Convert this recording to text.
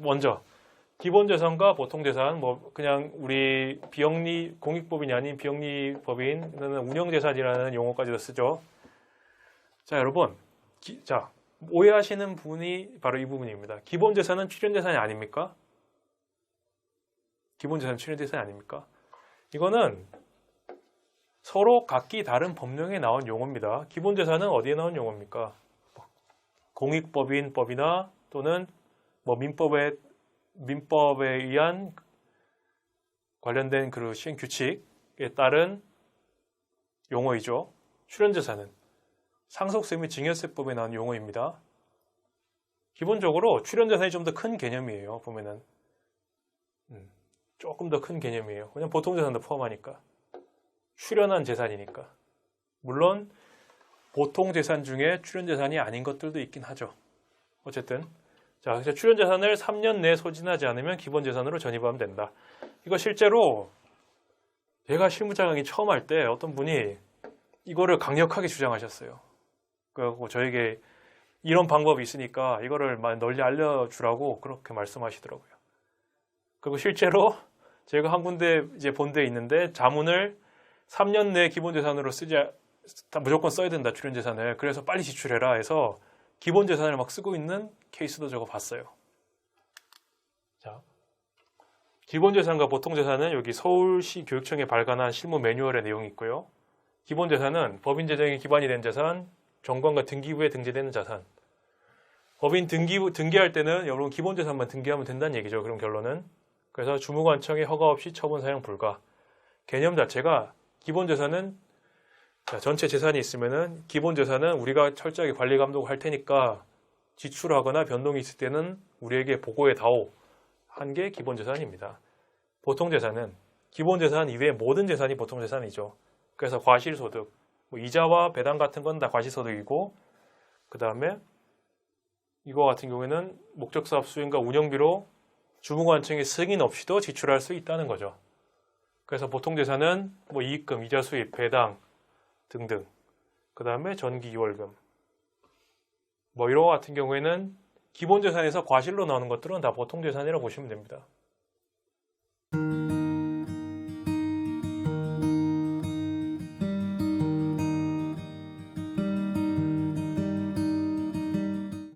먼저 기본 재산과 보통 재산 뭐 그냥 우리 비영리 공익법인이 아닌 비영리 법인은 운영 재산이라는 용어까지도 쓰죠. 자 여러분 기- 자 오해하시는 분이 바로 이 부분입니다. 기본 재산은 출연 재산이 아닙니까? 기본 재산 출연 재산이 아닙니까? 이거는 서로 각기 다른 법령에 나온 용어입니다. 기본 재산은 어디에 나온 용어입니까? 공익법인법이나 또는 뭐 민법에 민법에 의한 관련된 그 시행 규칙에 따른 용어이죠. 출연재산은 상속세 및 증여세법에 나온 용어입니다. 기본적으로 출연재산이 좀 더 큰 개념이에요. 보면은 음, 조금 더 큰 개념이에요. 그냥 보통 재산도 포함하니까 출연한 재산이니까 물론 보통 재산 중에 출연재산이 아닌 것들도 있긴 하죠. 어쨌든 자, 그래서 출연 재산을 3년 내에 소진하지 않으면 기본 재산으로 전입하면 된다. 이거 실제로 제가 실무자 강의 처음 할 때 어떤 분이 이거를 강력하게 주장하셨어요. 그래갖고 저에게 이런 방법이 있으니까 이거를 널리 알려주라고 그렇게 말씀하시더라고요. 그리고 실제로 제가 한 군데 이제 본데 있는데 자문을 3년 내에 기본 재산으로 쓰지 다 무조건 써야 된다 출연 재산을 그래서 빨리 지출해라 해서 기본 재산을 막 쓰고 있는 케이스도 저거 봤어요. 자, 기본 재산과 보통 재산은 여기 서울시 교육청에 발간한 실무 매뉴얼의 내용이 있고요. 기본 재산은 법인 재정에 기반이 된 자산, 정관과 등기 부에 등재되는 자산. 법인 등기부 등기할 때는 여러분 기본 재산만 등기하면 된다는 얘기죠. 그럼 결론은 그래서 주무관청의 허가 없이 처분 사용 불가. 개념 자체가 기본 재산은 자, 전체 재산이 있으면은 기본 재산은 우리가 철저하게 관리 감독할 테니까 지출하거나 변동이 있을 때는 우리에게 보고해 다오 한 게 기본 재산입니다. 보통 재산은 기본 재산 이외의 모든 재산이 보통 재산이죠. 그래서 과실소득, 뭐 이자와 배당 같은 건 다 과실소득이고 그 다음에 이거 같은 경우에는 목적사업 수행과 운영비로 주무관청의 승인 없이도 지출할 수 있다는 거죠. 그래서 보통 재산은 뭐 이익금, 이자 수입, 배당 등등. 그 다음에 전기 이월금. 뭐 이런 거 같은 경우에는 기본 재산에서 과실로 나오는 것들은 다 보통 재산이라고 보시면 됩니다.